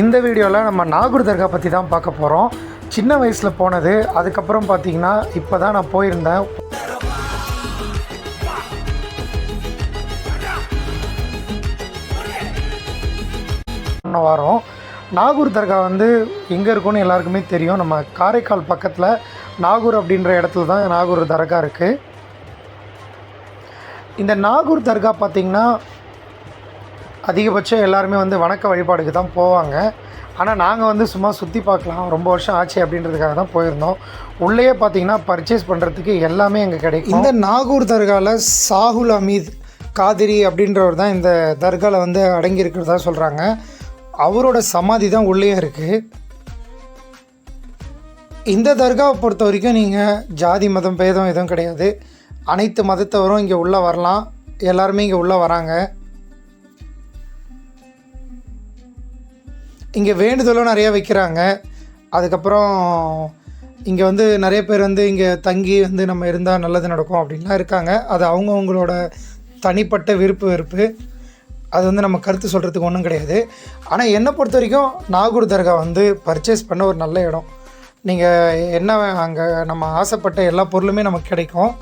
இந்த வீடியோவில் நம்ம நாகூர் தர்கா பற்றி தான் பார்க்க போகிறோம் சின்ன வயசில் போனது அதுக்கப்புறம் பார்த்தீங்கன்னா இப்போ தான் நான் போயிருந்தேன். போன வாரம். நாகூர் தர்கா வந்து எங்கே இருக்குன்னு எல்லாருக்குமே தெரியும். நம்ம காரைக்கால் பக்கத்தில் நாகூர் அப்படின்ற இடத்துல தான் நாகூர் தர்கா இருக்குது இந்த நாகூர் தர்கா பார்த்திங்கன்னா அதிகபட்சம் எல்லாருமே வந்து வணக்க வழிபாடுக்கு தான் போவாங்க. ஆனால் நாங்கள் வந்து சும்மா சுற்றி பார்க்கலாம். ரொம்ப வருஷம் ஆச்சு அப்படின்றதுக்காக தான் போயிருந்தோம். உள்ளேயே பார்த்தீங்கன்னா பர்ச்சேஸ் பண்ணுறதுக்கு எல்லாமே அங்கே கிடைக்கும். இந்த நாகூர் தர்காவில் சாகுல் அமீத் காதிரி அப்படின்றவர் தான் இந்த தர்காவில் வந்து அடங்கியிருக்கிறதா சொல்கிறாங்க அவரோட சமாதி தான் உள்ளேயே இருக்குது இந்த தர்காவை பொறுத்த வரைக்கும் நீங்கள் ஜாதி மதம் பேதம் எதுவும் கிடையாது. அனைத்து மதத்தவரும் இங்கே உள்ளே வரலாம். எல்லாருமே இங்கே உள்ளே வராங்க. இங்கே வேண்டுதலும் நிறையா வைக்கிறாங்க. அதுக்கப்புறம் இங்கே வந்து நிறைய பேர் வந்து இங்கே தங்கி வந்து நம்ம இருந்தால் நல்லது நடக்கும் அப்படின்லாம் இருக்காங்க. அது அவங்கவுங்களோட தனிப்பட்ட விருப்பு வெறுப்பு. அது வந்து நம்ம கருத்து சொல்கிறதுக்கு ஒன்றும் கிடையாது. ஆனால் என்னை பொறுத்த வரைக்கும் நாகூர் தர்கா வந்து பர்ச்சேஸ் பண்ண ஒரு நல்ல இடம். நீங்கள் என்ன அங்கே நம்ம ஆசைப்பட்ட எல்லா பொருளுமே நமக்கு கிடைக்கும்.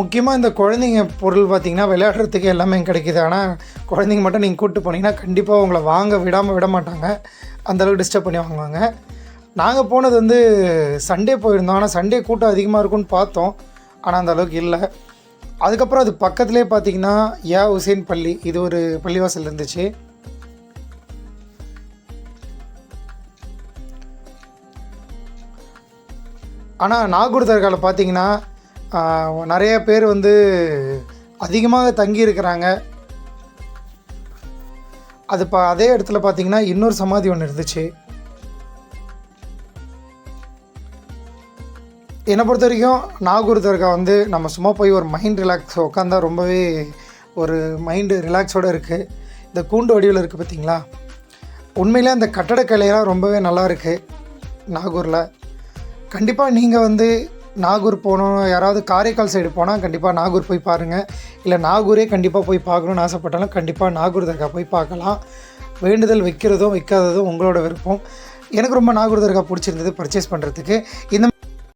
முக்கியமாக இந்த குழந்தைங்க பொருள் பார்த்திங்கன்னா விளையாடுறதுக்கு எல்லாமே கிடைக்கிது. ஆனால் குழந்தைங்க மட்டும் நீங்கள் கூப்பிட்டு போனீங்கன்னா கண்டிப்பாக உங்களை வாங்க விடாமல் விட மாட்டாங்க. அந்தளவுக்கு டிஸ்டர்ப் பண்ணி வாங்குவாங்க. நாங்கள் போனது வந்து சண்டே போயிருந்தோம். ஆனால் சண்டே கூட்டம் அதிகமாக இருக்கும்னு பார்த்தோம். ஆனால் அந்த அளவுக்கு இல்லை. அதுக்கப்புறம் அது பக்கத்துலேயே பார்த்தீங்கன்னா யா உசேன் பள்ளி. இது ஒரு பள்ளிவாசல் இருந்துச்சு. ஆனால் நாகூர் தர்காவில் பார்த்தீங்கன்னா நிறைய பேர் வந்து அதிகமாக தங்கியிருக்கிறாங்க. அது இப்போ அதே இடத்துல பார்த்தீங்கன்னா இன்னொரு சமாதி ஒன்று இருந்துச்சு. என்னை பொறுத்த வரைக்கும் நாகூர் தர்கா வந்து நம்ம சும்மா போய் ஒரு மைண்ட் ரிலாக்ஸ் உட்காந்தா ரொம்பவே ஒரு மைண்டு ரிலாக்ஸோடு இருக்குது இந்த கூண்டு வடிவில் இருக்குது பார்த்தீங்களா உண்மையிலே அந்த கட்டடக்கலையெல்லாம் ரொம்பவே நல்லா இருக்குது நாகூரில். கண்டிப்பாக நீங்கள் வந்து நாகூர் போகணும் யாராவது காரைக்கால் சைடு போனால் கண்டிப்பாக நாகூர் போய் பாருங்கள் இல்லை நாகூரே கண்டிப்பாக போய் பார்க்கணுன்னு ஆசைப்பட்டாலும் கண்டிப்பாக நாகூர் தர்கா போய் பார்க்கலாம். வேண்டுதல் வைக்கிறதும் வைக்காததும் உங்களோட விருப்பம். எனக்கு ரொம்ப நாகூர் தர்கா பிடிச்சிருந்தது பர்ச்சேஸ் பண்ணுறதுக்கு இந்த